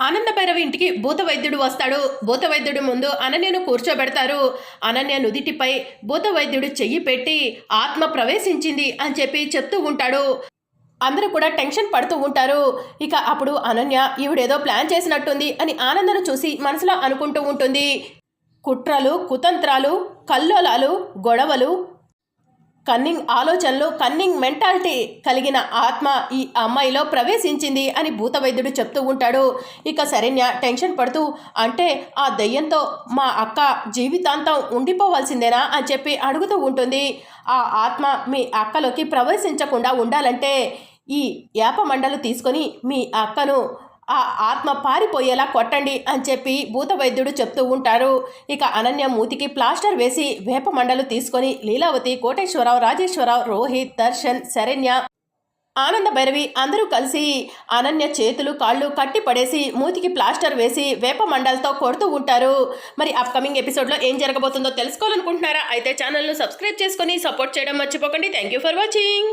ఆనంద భైరవి ఇంటికి భూత వైద్యుడు వస్తాడు. భూత వైద్యుడు ముందు అనన్యను కూర్చోబెడతారు. అనన్య నుదిటిపై భూత వైద్యుడు చెయ్యి పెట్టి ఆత్మ ప్రవేశించింది అని చెప్పి చెప్తూ ఉంటాడు. అందరూ కూడా టెన్షన్ పడుతూ ఉంటారు. ఇక అప్పుడు అనన్య ఈవిడేదో ప్లాన్ చేసినట్టుంది అని ఆనందను చూసి మనసులో అనుకుంటూ ఉంటుంది. కుట్రలు కుతంత్రాలు కల్లోలాలు గొడవలు కన్నింగ్ ఆలోచనలు కన్నింగ్ మెంటాలిటీ కలిగిన ఆత్మ ఈ అమ్మాయిలో ప్రవేశించింది అని భూత వైద్యుడు చెప్తూ ఉంటాడు. ఇక శరణ్య టెన్షన్ పడుతూ అంటే ఆ దయ్యంతో మా అక్క జీవితాంతం ఉండిపోవాల్సిందేనా అని చెప్పి అడుగుతూ ఉంటుంది. ఆ ఆత్మ మీ అక్కలోకి ప్రవేశించకుండా ఉండాలంటే ఈ యాప మండలు తీసుకొని మీ అక్కను ఆ ఆత్మ పారిపోయేలా కొట్టండి అని చెప్పి భూత వైద్యుడు చెప్తూ ఉంటారు. ఇక అనన్య మూతికి ప్లాస్టర్ వేసి వేప మండలు తీసుకొని లీలావతి కోటేశ్వరరావు రాజేశ్వరరావు రోహిత్ దర్శన్ శరణ్య ఆనంద భైరవి అందరూ కలిసి అనన్య చేతులు కాళ్ళు కట్టి పడేసి మూతికి ప్లాస్టర్ వేసి వేప మండలతో కొడుతూ ఉంటారు. మరి అప్కమింగ్ ఎపిసోడ్లో ఏం జరగబోతుందో తెలుసుకోవాలనుకుంటున్నారా? అయితే ఛానల్ను సబ్స్క్రైబ్ చేసుకొని సపోర్ట్ చేయడం మర్చిపోకండి. Thank you for watching.